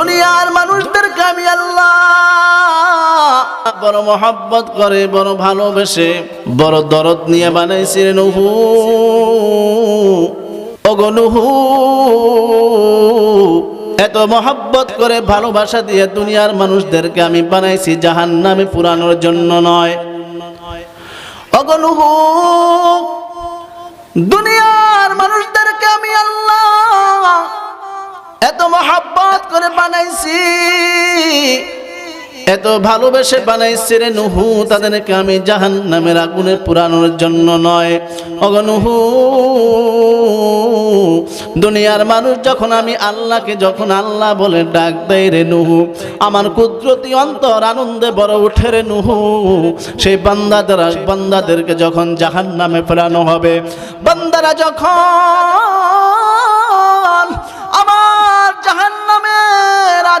দুনিয়ার মানুষদেরকে আমি আল্লাহ বড় মহাব্বত করে, বড় ভালোবেসে, বড় দরদ নিয়ে বানাইছি নুহু। অগনুহু এত মহাব্বত করে, ভালোবাসা দিয়ে দুনিয়ার মানুষদেরকে আমি বানাইছি জাহান নামে পুরানোর জন্য নয়। অগনুহু দুনিয়ার মানুষদেরকে আমি আল্লাহ এত মহাব্বত করে বানাইছি। এত ভালোবেসে বানাইছি রে নুহু, তাদেরকে আমি জাহান নামের আগুনে পুরানোর জন্য নয়। অগনুহু দুনিয়ার মানুষ যখন আমি আল্লাহকে, যখন আল্লাহ বলে ডাক দেয় রে নুহু, আমার কুদরতি অন্তর আনন্দে বড় উঠে রে নুহু। সেই বান্দাদের, বান্দাদেরকে যখন জাহান নামে ফেরানো হবে, বান্দারা যখন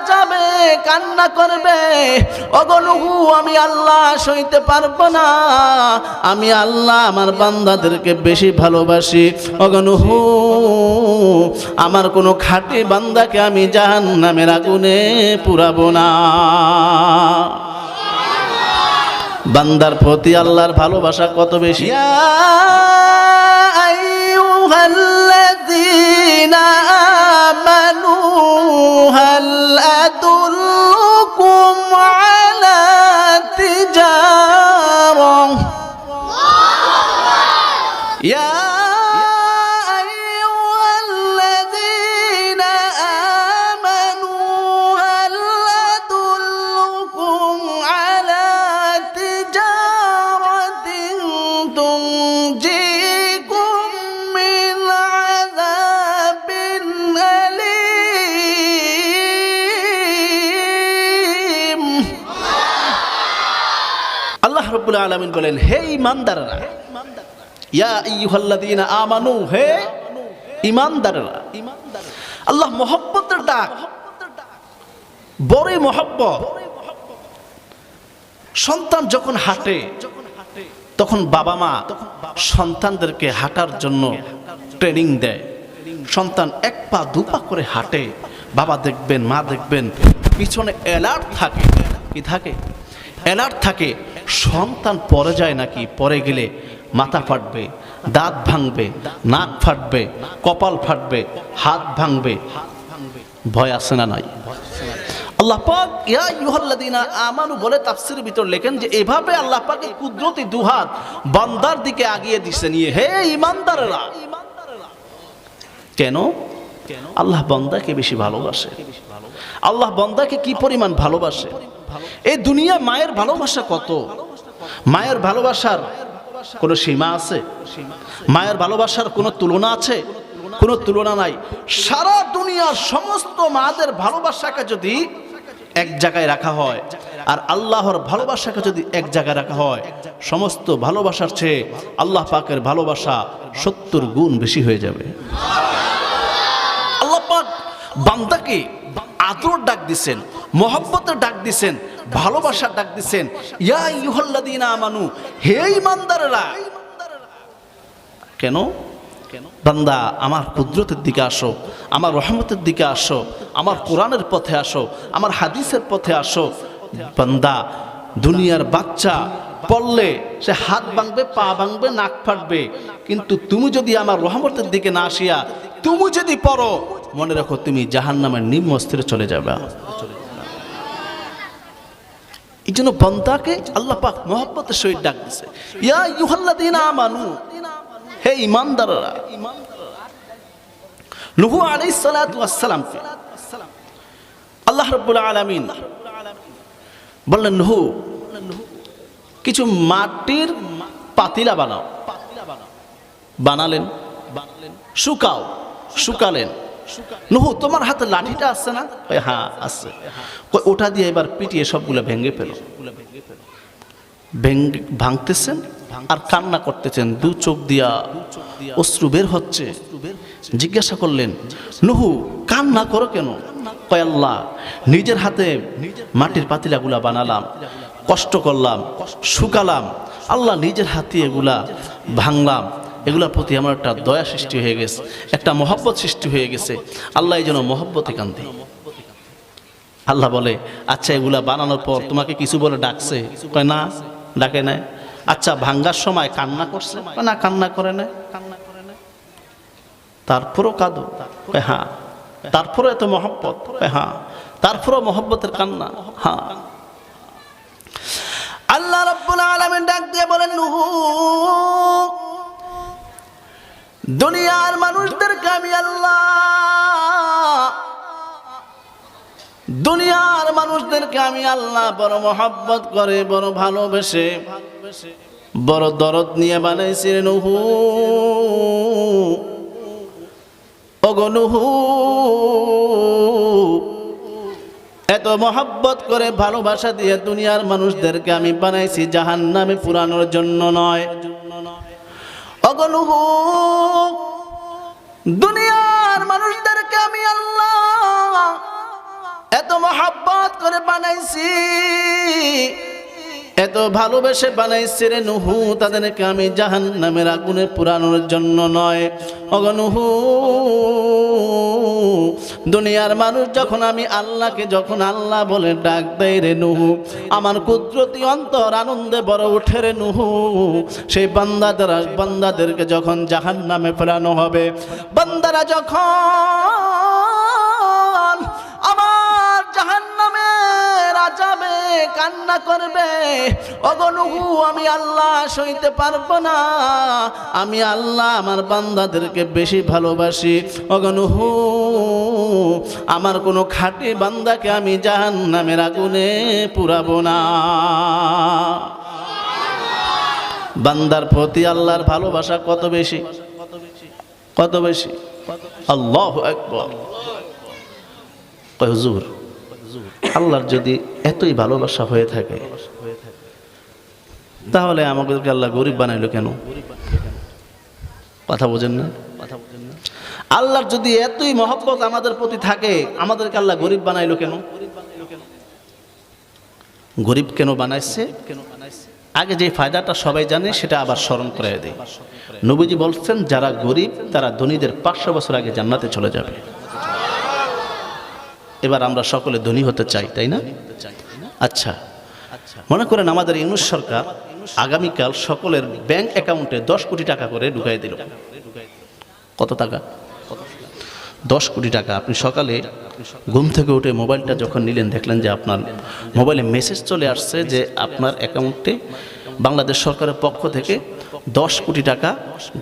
রাজাবে কান্না করবে। অগনুহু আমি আল্লাহ সইতে পারব না। আমি আল্লাহ আমার বান্দাদেরকে বেশি ভালোবাসি। অগনুহু আমার কোনো খাঁটি বান্দাকে আমি জাহান নামের আগুনে পুরাবো না। বান্দার প্রতি আল্লাহর ভালোবাসা কত বেশি। ইয়া আইয়ুহাল্লাযীনা আমানু হাল আদুল্লুকুম আলা রব্বুল আলামিন বলেন, হে ইমানদাররা ইয়া আইয়ুহাল্লাযীনা আমানু, হে ইমানদাররা আল্লাহ মোহব্বতের ডাক, বড়ই মোহব্বত। সন্তান যখন হাঁটে, তখন বাবা মা সন্তানদেরকে হাঁটার জন্য ট্রেনিং দেয়। সন্তান এক পা দু পা করে হাঁটে, বাবা দেখবেন, মা দেখবেন, পিছনে অ্যালার্ট থাকে। কি থাকে? অ্যালার্ট থাকে। সন্তান পরে যায় নাকি? পরে গেলে মাথা ফাটবে, দাঁত ভাঙবে, নাক ফাটবে, কপাল ফাটবে, হাত ভাঙবে। ভয় আছে না নাই? আল্লাহ ইয়া ইউহাল্লাযীনা আমানু বলে তাফসীরের ভিতর লেখেন যে, এভাবে আল্লাহ পাকের কুদরতি দুহাত বান্দার দিকে আগিয়ে দিছে নিয়ে। হে ঈমানদাররা কেন? আল্লাহ বান্দাকে বেশি ভালোবাসে। আল্লাহ বান্দাকে কি পরিমাণ ভালোবাসে? এই দুনিয়া মায়ের ভালোবাসা কত? মায়ের ভালোবাসার কোনো সীমা আছে? মায়ের ভালোবাসার কোনো তুলনা আছে? কোনো তুলনা নাই। সারা দুনিয়ার সমস্ত মাদের ভালোবাসাকে যদি এক জায়গায় রাখা হয়, আর আল্লাহর ভালোবাসাকে যদি এক জায়গায় রাখা হয়, সমস্ত ভালোবাসার চেয়ে আল্লাহ পাকের ভালোবাসা সত্তর গুণ বেশি হয়ে যাবে। আল্লাহ পাক বান্দাকে আদর ডাক দিছেন। মোহব্বতের ডাক দিছেন, ভালোবাসার ডাক দিছেন। ইয়া ইউহাল্লাদিনা আমানু, হে ইমানদারেরা কেন? বান্দা, আমার কুদরতের দিকে আসো, আমার রহমতের দিকে আসো, আমার কোরআনের পথে আসো, আমার হাদিসের পথে আসো। বান্দা, দুনিয়ার বাচ্চা পড়লে সে হাত ভাঙবে, পা ভাঙবে, নাক ফাটবে। কিন্তু তুমি যদি আমার রহমতের দিকে না আসিয়া, তুমি যদি পড়ো, মনে রাখো তুমি জাহান নামের নিম্ন স্থিরে চলে যাবে। এই জন্য বন্দাকে আল্লাহ পাক মোহাম্মতের সহিত ডাক দিছে। ইয়া ইউহাল্লাদিনা আমানু, হে ইমানদাররা নুহু আলাইহিস সালাতু ওয়াস সালামকে আল্লাহ রাব্বুল আলামিন বললেন, নুহু, কিছু মাটির পাতিলা বানাও। বানালেন বানালেন, শুকাও, শুকালেন। নুহু, তোমার হাতে লাঠিটা আছে না? হ্যাঁ আছে। ওটা দিয়ে এবার পিটিয়ে সবগুলো ভেঙে ফেলো। ভেঙে, ভাঙতেছেন আর কান্না করতেছেন। দু চোখ দিয়া অশ্রু বের হচ্ছে। জিজ্ঞাসা করলেন, নুহু, কান্না করো কেন? কয়, আল্লাহ, নিজের হাতে মাটির পাতিলাগুলা বানালাম, কষ্ট করলাম, শুকালাম। আল্লাহ নিজের হাতে এগুলা ভাঙলাম এগুলোর প্রতি আমার একটা দয়া সৃষ্টি হয়ে গেছে, একটা মহব্বত সৃষ্টি হয়ে গেছে। আল্লাহ এই জন্য মহব্বতে কান্দি আল্লাহ বলে আচ্ছা এগুলা বানানোর পর তোমাকে কিছু বলে ডাকছে? কয়, না, ডাকে নাই। আচ্ছা ভাঙ্গার সময় কান্না করছে? না কান্না করে না, কান্না করে না তারপরও কাঁদো? হ্যাঁ। তারপরও এত মহব্বত? হ্যাঁ। তারপরও মহব্বতের কান্না? হ্যাঁ। আল্লাহ রাব্বুল আলামিন ডাক দিয়ে বলেন, নুহু। দুনিয়ার মানুষদেরকে আমি আল্লাহ দুনিয়ার মানুষদেরকে আমি আল্লাহ বড় মহব্বত করে, বড় ভালোবেসে, বড় দরদ নিয়ে বানাইছি রে নুহু। ওগো নুহু, এত মহব্বত করে ভালোবাসা দিয়ে দুনিয়ার মানুষদেরকে আমি বানাইছি জাহান নামে পুরানোর জন্য নয়। অগনুহু দুনিয়ার মানুষদেরকে আমি আল্লাহ এত মহাব্বত করে বানাইছি। এত ভালোবেসে বানাইছি রে নুহু, তাদেরকে আমি জাহান নামের আগুনে পুরানোর জন্য নয়। অগনুহু দুনিয়ার মানুষ যখন আমি আল্লাহকে, যখন আল্লাহ বলে ডাক দেয় রে নুহু, আমার কুদরতি অন্তর আনন্দে বড় উঠে রে নুহু। সেই বান্দাদের, বান্দাদেরকে যখন জাহান নামে ফেরানো হবে, বান্দারা যখন আমার জাহান নামে রাজাবে কান্না করবে। অগনুহু আমি আল্লাহ সইতে পারব না। আমি আল্লাহ আমার বান্দাদেরকে বেশি ভালোবাসি। অগনুহু আমার কোনো খাঁটি বান্দাকে আমি জাহান নামের আগুনে পুরাবো না। বান্দার প্রতি আল্লাহর ভালোবাসা কত বেশি? কত বেশি? আল্লাহ একবার হুজুর আল্লাহর যদি এতই ভালোবাসা হয়ে থাকে, তাহলে আমাদেরকে আল্লাহ গরিব বানাইলো কেন? কথা বোঝেন না? আল্লাহর যদি এতই মহব্বত আমাদের প্রতি থাকে, আমাদেরকে আল্লাহ গরিব বানাইলো কেন? গরিব কেন বানাইছে? আগে যে ফায়দাটা সবাই জানে, সেটা আবার স্মরণ করে দেয়। নবীজি বলছেন, যারা গরিব, তারা ধনীদের পাঁচশো বছর আগে জান্নাতে চলে যাবে। এবার আমরা সকলে ধনী হতে চাই, তাই না? আচ্ছা মনে করেন আমাদের ইউনুস সরকার আগামীকাল সকলের ব্যাংক অ্যাকাউন্টে দশ কোটি টাকা করে ঢুকাই দিল। কত টাকা? দশ কোটি টাকা। আপনি সকালে ঘুম থেকে উঠে মোবাইলটা যখন নিলেন, দেখলেন যে আপনার মোবাইলে মেসেজ চলে আসছে যে আপনার অ্যাকাউন্টে বাংলাদেশ সরকারের পক্ষ থেকে দশ কোটি টাকা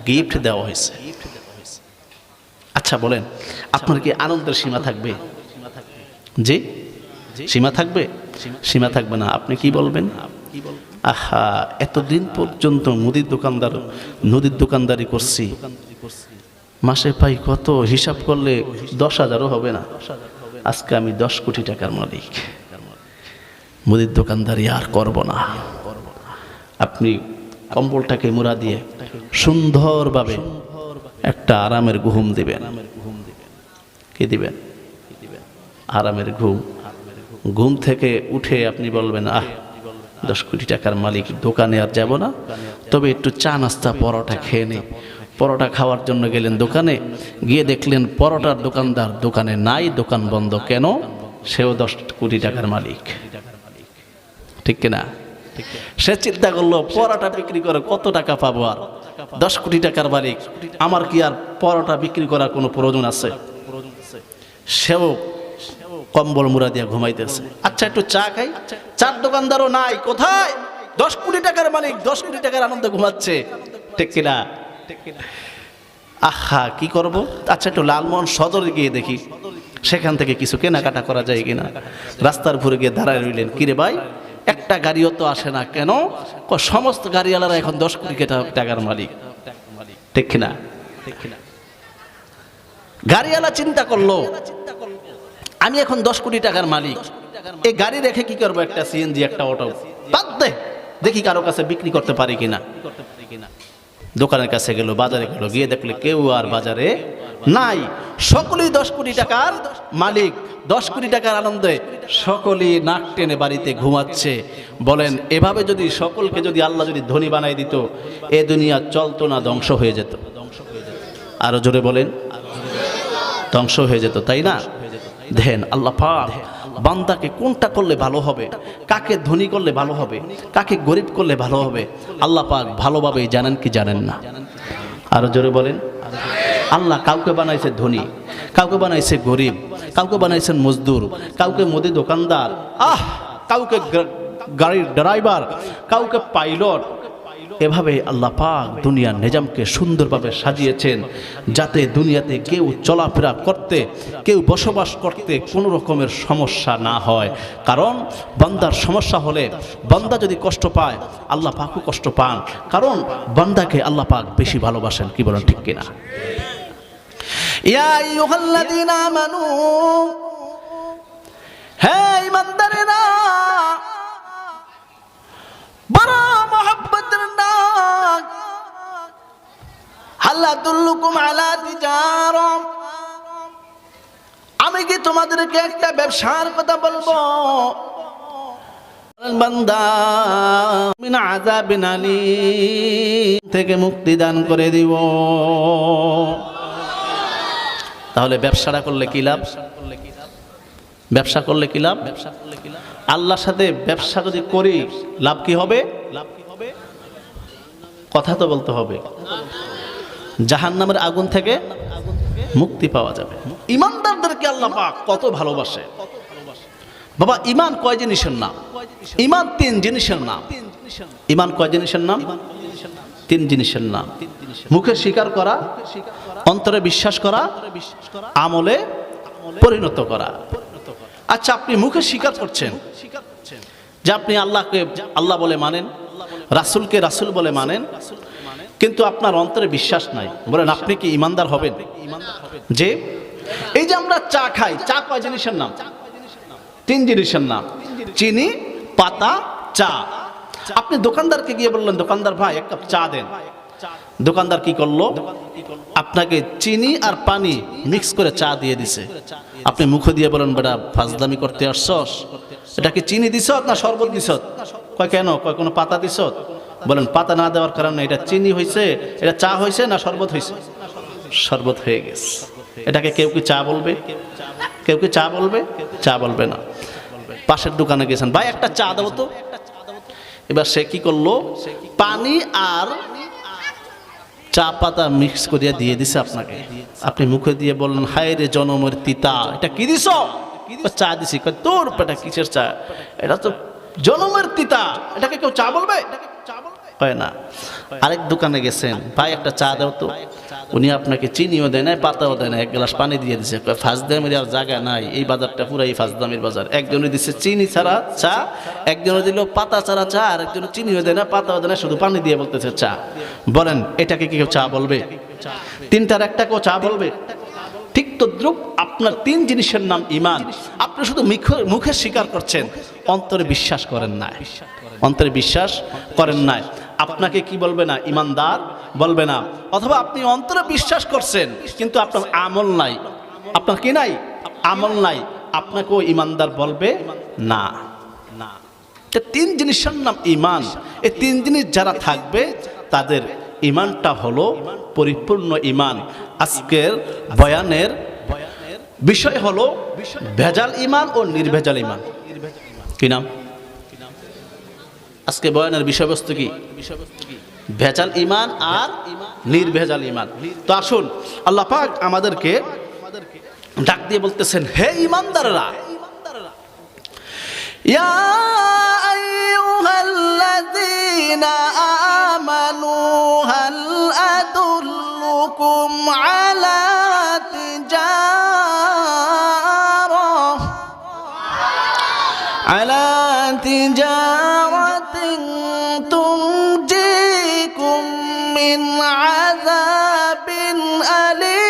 গিফট দেওয়া হয়েছে। আচ্ছা বলেন, আপনার কি আনন্দের সীমা থাকবে? জি? সীমা থাকবে? সীমা থাকবে। না। আপনি কি বলবেন? আহা এতদিন পর্যন্ত মুদির দোকানদার নদীর দোকানদারি করছি। মাসে পাই কত হিসাব করলে দশ হাজারও হবে না। আজকে আমি দশ কোটি টাকার মালিক। মুদির দোকানদারি আর করব না। আপনি কম্বলটাকে মুড়া দিয়ে সুন্দরভাবে একটা আরামের ঘুম দিবেন। কি দিবেন? আরামের ঘুম। ঘুম থেকে উঠে আপনি বলবেন, আহ, দশ কোটি টাকার মালিক, দোকানে আর যাব না। তবে একটু চা নাস্তা, পরোটা খেয়ে নেই। পরোটা খাওয়ার জন্য গেলেন দোকানে, গিয়ে দেখলেন পরোটার দোকানদার দোকানে নাই, দোকান বন্ধ। কেন? সেও দশ কোটি টাকার মালিক। ঠিক কিনা সে চিন্তা করল, পরোটা বিক্রি করে কত টাকা পাবো আর? দশ কোটি টাকার মালিক, আমার কি আর পরোটা বিক্রি করার কোনো প্রয়োজন আছে? সেও কম্বল মুড়া দিয়ে ঘুমাইতেছে। আচ্ছা একটু চা খাই। চার দোকানদারও নাই, কোথায়? দশ কোটি টাকার মালিক, দশ কোটি টাকার আনন্দে ঘুমাচ্ছে। ঠিক আহা, কি করব? আচ্ছা একটু লালমোহন সদরে গিয়ে দেখি, সেখান থেকে কিছু কেনাকাটা করা যায় কিনা। রাস্তার ঘুরে গিয়ে দাঁড়ায় রইলেন। কিরে ভাই, একটা গাড়িও তো আসে না কেন? সমস্ত গাড়িওয়ালারা এখন দশ কোটি টাকা- টাকার মালিক। ঠিক কিনা? গাড়িওয়ালা চিন্তা করল আমি এখন দশ কোটি টাকার মালিক। এই গাড়ি রেখে কি করব একটা সিএনজি একটা অটো বাদ দে। দেখি কারও কাছে বিক্রি করতে পারি কিনা। দোকানের কাছে গেল, বাজারে গেল, গিয়ে দেখলে কেউ আর বাজারে নাই। সকলেই দশ কোটি টাকার মালিক। দশ কোটি টাকার আনন্দে সকলেই নাক টেনে বাড়িতে ঘুমাচ্ছে। বলেন, এভাবে যদি সকলকে যদি আল্লাহ যদি ধনী বানাই দিত, এ দুনিয়া চলতো না, ধ্বংস হয়ে যেত। আরও জোরে বলেন। ধ্বংস হয়ে যেত, তাই না? দেখেন আল্লাহ পাক বান্দাকে কোনটা করলে ভালো হবে? কাকে ধনী করলে ভালো হবে? কাকে গরিব করলে ভালো হবে? আল্লাহ পাক ভালোভাবেই জানেন কি জানেন না। আরও জোরে বলেন। আল্লাহ কাউকে বানাইছে ধনী, কাউকে বানাইছে গরিব, কাউকে বানাইছেন মজদুর, কাউকে মোদি দোকানদার, আহ! কাউকে গাড়ির ড্রাইভার, কাউকে পাইলট এভাবে আল্লাহ পাক দুনিয়ার নিজামকে সুন্দরভাবে সাজিয়েছেন, যাতে দুনিয়াতে কেউ চলাফেরা করতে, কেউ বসবাস করতে কোনো রকমের সমস্যা না হয়। কারণ বান্দার সমস্যা হলে বান্দা যদি কষ্ট পায়, আল্লাহ পাকও কষ্ট পান। কারণ বান্দাকে আল্লাহ পাক বেশি ভালোবাসেন, কি বলেন ঠিক কিনা? ইয়া হে ইমানদারেরা বড় মহব্বতের ডাক হাল্লা দুল্লুকুম আলা তিজারা আমি কি তোমাদেরকে একটা ব্যবসার কথা বলব? থেকে মুক্তি দান করে দিব। তাহলে ব্যবসাটা করলে কি লাভ? ব্যবসা করলে কি লাভ? ব্যবসা করলে কি লাভ আল্লাহর সাথে ব্যবসা যদি করি, লাভ কি হবে? লাভ কথা তো বলতে হবে। জাহান নামের আগুন থেকে মুক্তি পাওয়া যাবে। ইমানদারদেরকে আল্লাহ পাক কত ভালোবাসে। বাবা, ইমান কয় জিনিসের নাম? ইমান তিন জিনিসের নাম। ইমান কয় জিনিসের নাম? তিন জিনিসের নাম। মুখে স্বীকার করা, অন্তরে বিশ্বাস করা, আমলে পরিণত করা। আচ্ছা আপনি মুখে স্বীকার করছেন যে আপনি আল্লাহকে আল্লাহ বলে মানেন? রাসুলকে রাসুল বলে মানেন, কিন্তু আপনার অন্তরে বিশ্বাস নাই। বলেন, আপনি কি ইমানদার হবেন? যে, এই যে আমরা চা খাই, চা কয় জিনিসের নাম? তিন জিনিসের নাম। চিনি, পাতা, চা। আপনি দোকানদারকে গিয়ে বললেন, দোকানদার ভাই, এক কাপ চা দেন। দোকানদার কি করল? আপনাকে চিনি আর পানি মিক্স করে চা দিয়ে দিছে। আপনি মুখে দিয়ে বলেন, বেটা ফাজদামি করতে আসছস? এটা কি চিনি দিছ না শরবত দিছ কয় কেন? কয় কোনো পাতা দিছ? বলেন পাতা না দেওয়ার কারণে এটা চিনি হয়েছে এটা চা হয়েছে না শরবত হয়েছে শরবত হয়ে গেছে। এটাকে কেউ কি চা বলবে? কেউ কি চা বলবে? চা বলবে না। পাশের দোকানে গেছেন ভাই একটা চা দাও তো। এবার সে কি করল? পানি আর চা পাতা মিক্স করিয়া দিয়ে দিছে আপনাকে। আপনি মুখে দিয়ে বললেন হায় রে জনমের তিতা এটা কি কয়, চা দিছি। তোর পেটা কিসের চা? এটা তো জনমের তিতা। এটাকে কেউ চা বলবে? হয় না। আরেক দোকানে গেছেন ভাই একটা চা দাও তো। উনি আপনাকে চিনিও দেয় না পাতাও দেয় না এক গ্লাস পানি দিয়ে দিছে। কয়, ফাঁসদামের আর জায়গা নাই এই বাজারটা পুরাই ফাঁসদামের বাজার। একজনে দিছে চিনি ছাড়া চা একজনে দিল পাতা ছাড়া চা আর একজনে চিনিও দেয় না পাতাও দেয় না শুধু পানি দিয়ে বলতেছে চা। বলেন এটাকে কি কেউ চা বলবে? তিনটার একটা কেউ চা বলবে? তদ্রুপ আপনার তিন জিনিসের নাম ইমান আপনি শুধু মুখে স্বীকার করছেন, অন্তরে বিশ্বাস করেন না অন্তরে বিশ্বাস করেন না আপনাকে কি বলবে না? ইমানদার বলবে না। অথবা আপনি অন্তরে বিশ্বাস করছেন, কিন্তু আপনার আমল নাই। আপনার কি নাই? আমল নাই। আপনাকেও ইমানদার বলবে না। না তিন জিনিসের নাম ইমান এই তিন জিনিস যারা থাকবে, তাদের ইমানটা হলো পরিপূর্ণ ইমান। আজকের বয়ানের বিষয় হলো ভেজাল ইমান ও নির্ভেজাল ইমান। কি নাম? আজকে বয়ানের বিষয়বস্তু কি? ভেজাল ইমান আর নির্ভেজাল ইমান। তো আসুন, আল্লাহ পাক আমাদেরকে ডাক দিয়ে বলতেছেন, হে ইমানদাররা! ইমানদাররা ইয়া আইয়ুহাল্লাযীনা قالوا هل أدلكم على تجارة؟ على تجارة تنجيكم من عذاب أليم.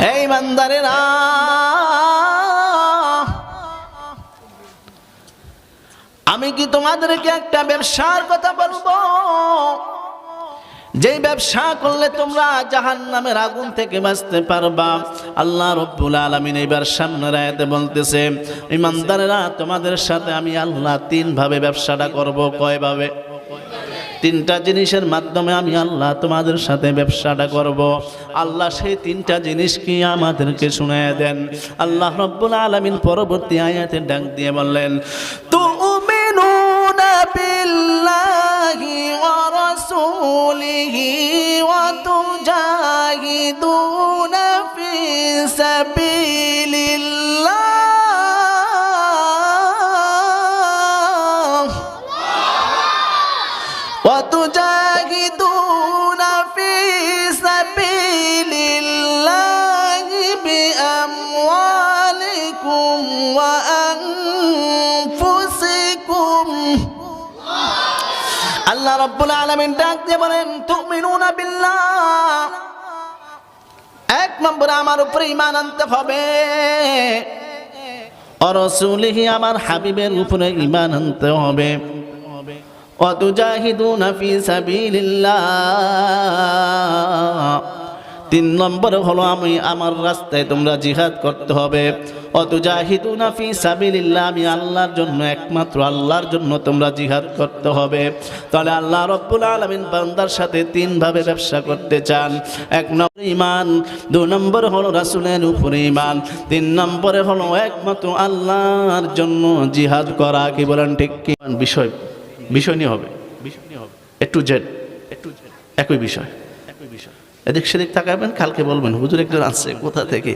أي من بندرنا আমি কি তোমাদেরকে একটা ব্যবসার কথা বলব? যেই ব্যবসা করলে তোমরা জাহান নামের আগুন থেকে বাঁচতে পারবা। আল্লাহ রব্বুল আলমিন এইবার সামনের আয়াতে বলতেছে, ইমানদারেরা, তোমাদের সাথে আমি আল্লাহ তিন ভাবে ব্যবসাটা করব কয় ভাবে তিনটা জিনিসের মাধ্যমে আমি আল্লাহ তোমাদের সাথে ব্যবসাটা করব। আল্লাহ সেই তিনটা জিনিস কি আমাদেরকে শুনিয়ে দেন? আল্লাহ রব্বুল আলামিন পরবর্তী আয়াতে ডাক দিয়ে বললেন তুমিনুনা আল্লাহ রব্বুল আলমিন ডাক দিয়ে বলেন, তুমিনুনা বিল্লাহ। এক নম্বর, আমার উপরে ইমান আনতে হবে। অরসুলিহি, আমার হাবিবের উপরে ইমান আনতে হবে। অতুজাহিদুনা ফি সাবিলিল্লাহ। তিন নম্বর হলো আমি আমার রাস্তায় তোমরা জিহাদ করতে হবে। অতুজাহিদুনা ফি সাবিলিল্লাহ, আমি আল্লাহর জন্য, একমাত্র আল্লাহর জন্য তোমরা জিহাদ করতে হবে। তাহলে আল্লাহ রব্বুল আলামিন বান্দার সাথে তিন ভাবে ব্যবসা করতে চান। এক নম্বর ইমান দু নম্বর হলো রাসূলের উপরে ইমান তিন নম্বরে হলো একমাত্র আল্লাহর জন্য জিহাদ করা। কি বলেন ঠিক কি? বিষয় বিষয় নিয়ে হবে। বিষয় নিয়ে হবে একটু জেড একটু একই বিষয় একই বিষয়। এদিক সেদিক তাকাবেন, কালকে বলবেন, হুজুর একজন আসছে কোথা থেকে?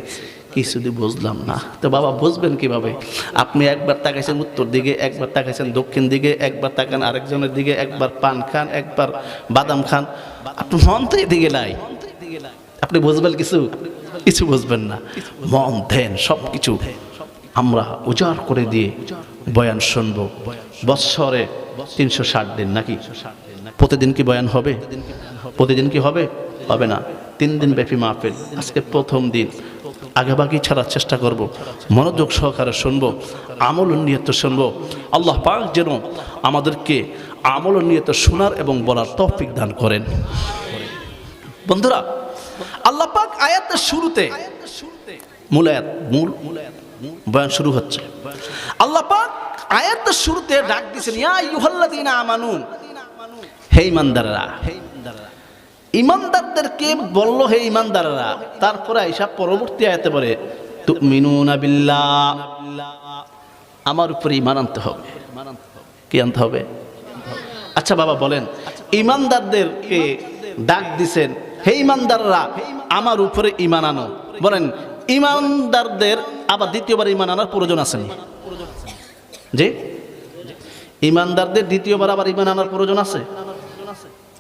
কিছুদি বুঝলাম না। তো বাবা, বুঝবেন কীভাবে? আপনি একবার তাকাইছেন উত্তর দিকে, একবার তাকাইছেন দক্ষিণ দিকে, একবার তাকান আরেকজনের দিকে, একবার পান খান, একবার বাদাম খান। আপনি মন তো এদিকে নাই। আপনি বুঝবেন কিছু? কিছু বুঝবেন না। মন, ধ্যান সব কিছু আমরা উজাড় করে দিয়ে বয়ান শুনব। বৎসরে তিনশো ষাট দিন নাকি? প্রতিদিন কি বয়ান হবে? প্রতিদিন কি হবে? হবে না। তিন দিন ব্যাপী মাহফিল। আজকে প্রথম দিন। আগেভাগেই ছাড়ার চেষ্টা করব। মনোযোগ সহকারে শুনব। আমল নিয়ত শুনব। আল্লাহ পাক যেন আমাদেরকে আমল নিয়ত শোনার এবং বলার তৌফিক দান করেন। বন্ধুরা, আল্লাহ পাক আয়াতের শুরুতে মূল আয়াত, মূল বয়ান শুরু হচ্ছে। আল্লাহ পাক আয়াতের শুরুতে ডাক দিয়েছেন, ইয়া ইউহাল্লাযীনা আমানু। হে ইমানদাররা ইমানদারদেরকে বলল, হে ইমানদাররা, তারপরে আইসা পরবর্তী আয়াতে বলে আমার উপরে ইমান আনতে হবে। কি আনতে হবে? আচ্ছা বাবা, বলেন, ইমানদারদেরকে ডাক দিছেন, হে ইমানদাররা, আমার উপরে ইমান আনো। বলেন, ইমানদারদের, আবার দ্বিতীয়বার ইমান আনার প্রয়োজন আছে জি? ইমানদারদের দ্বিতীয়বার আবার ইমান আনার প্রয়োজন আছে?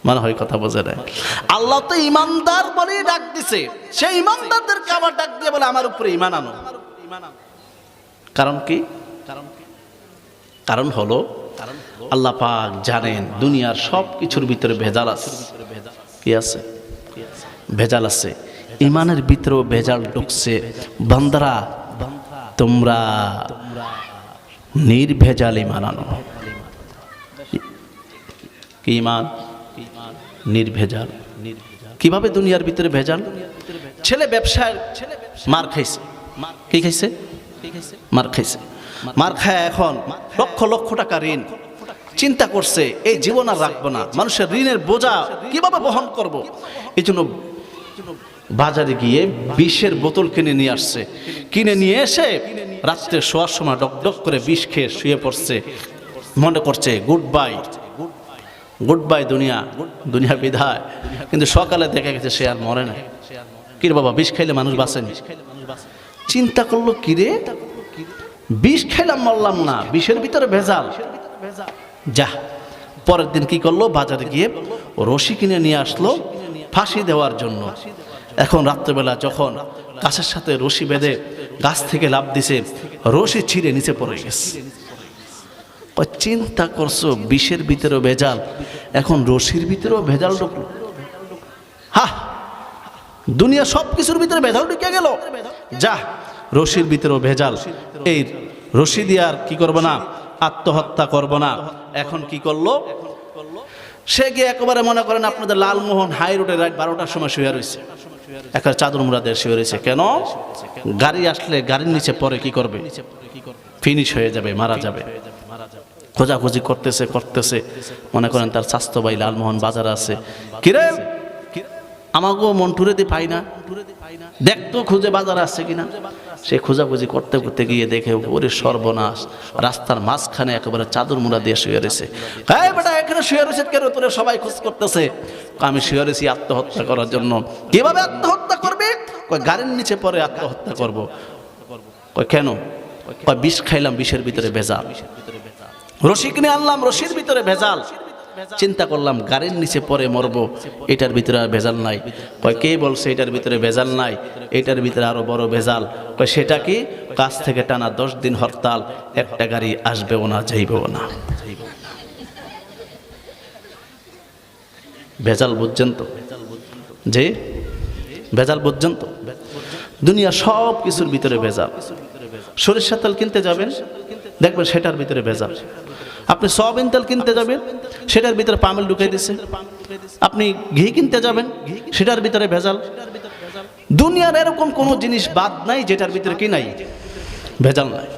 মনে হয় কথা বোঝে না আল্লাহ তো ইমানদার বলেই ডাক দিছে। সেই ইমানদারদেরকে আবার ডাক দিয়ে বলে, আমার উপরে ইমান আনো। কারণ কি? কারণ হলো, আল্লাহ পাক জানেন দুনিয়ার সব কিছুর ভিতরে ভেজাল আছে। কি আছে? ভেজাল আছে। ইমানের ভিতরেও ভেজাল ঢুকছে। বান্দারা, তোমরা নির্ভেজাল ইমান আনো। কি ইমান নির্ভেজাল। কীভাবে দুনিয়ার ভিতরে ভেজাল? ছেলে ব্যবসায় মার খাইছে। কি খাইছে? মার খাইছে। মার খায় এখন লক্ষ লক্ষ টাকা ঋণ। চিন্তা করছে, এই জীবন আর রাখব না। মানুষের ঋণের বোঝা কীভাবে বহন করব? এই জন্য বাজারে গিয়ে বিষের বোতল কিনে নিয়ে আসছে। কিনে নিয়ে এসে রাত্রে শোয়ার সময় ডক ডক করে বিষ খেয়ে শুয়ে পড়ছে। মনে করছে, গুড বাই গুড বাই দুনিয়া দুনিয়া বিধায় কিন্তু সকালে দেখা গেছে সে আর মরে না। কিরে বাবা, বিষ খাইলে মানুষ বাঁচেনি চিন্তা করল, কিরে? বিষ খাইলাম, মরলাম না। বিষের ভিতরে ভেজাল। যা, পরের দিন কি করল? বাজারে গিয়ে রশি কিনে নিয়ে আসলো ফাঁসি দেওয়ার জন্য। এখন রাত্রেবেলা যখন গাছের সাথে রশি বেঁধে গাছ থেকে লাভ দিছে, রশি ছিঁড়ে নিচে পড়ে গেছে। চিন্তা করছ, বিষের ভিতরেও ভেজাল? এখন রশির ভিতরেও ভেজাল ঢুকলো। হা, দুনিয়া সব কিছুর ভিতরে ভেজাল ঢুকে গেল। যা, রশির ভিতরেও ভেজাল। এই রশি দিয়ে আর কি করব না? আত্মহত্যা করব না। এখন কি করল? সে গিয়ে একেবারে মনে করেন আপনাদের লালমোহন হাই রোডে রাত বারোটার সময় শুয়ে রয়েছে। একটা চাদর মুরাদের শুয়ে রয়েছে। কেন? গাড়ি আসলে গাড়ির নিচে পরে কি করবে? ফিনিশ হয়ে যাবে, মারা যাবে। খোঁজাখুঁজি করতেছে করতেছে। মনে করেন তার স্বাস্থ্য ভাই লালমোহন বাজার আছে। কিরে? আমাকেও মন্টুরে দিয়ে পাই না। দেখতো খুঁজে বাজার আসছে কিনা। সে খোঁজাখুঁজি করতে করতে গিয়ে দেখে, ওরে সর্বনাশ। রাস্তার মাঝখানে একেবারে চাদর মুড়া দিয়ে শুয়ে রয়েছে। হ্যাঁ বেটা, এখানে শুয়ে রয়েছে কেন? তোরে সবাই খোঁজ করতেছে। আমি শুয়ে রয়েছি আত্মহত্যা করার জন্য। কীভাবে আত্মহত্যা করবে? গাড়ির নিচে পরে আত্মহত্যা করব। কেন? বিষ খাইলাম, বিষের ভিতরে ভেজাল রশি কিনে আনলাম রশির ভিতরে ভেজাল। চিন্তা করলাম, গাড়ির নিচে পরে মরবো, এটার ভিতরে আর ভেজাল নাই। কয়, কে বলছে এটার ভিতরে ভেজাল নাই? এটার ভিতরে আরও বড় ভেজাল। কয়, সেটা কি? কাছ থেকে টানা দশ দিন হরতাল, একটা গাড়ি আসবেও না, যাইবেও না। ভেজাল বুঝছেন তো? যে ভেজাল বুঝছেন তো? দুনিয়া সব কিছুর ভিতরে ভেজাল। সরিষা তেল কিনতে যাবেন? দেখবেন সেটার ভিতরে ভেজাল। আপনি সয়াবিন তেল কিনতে যাবেন, সেটার ভিতরে পামেল ঢুকে দিছে। আপনি ঘি কিনতে যাবেন, সেটার ভিতরে ভেজাল। দুনিয়ার এরকম কোনো জিনিস বাদ নাই যেটার ভিতরে কি নাই? ভেজাল নাই।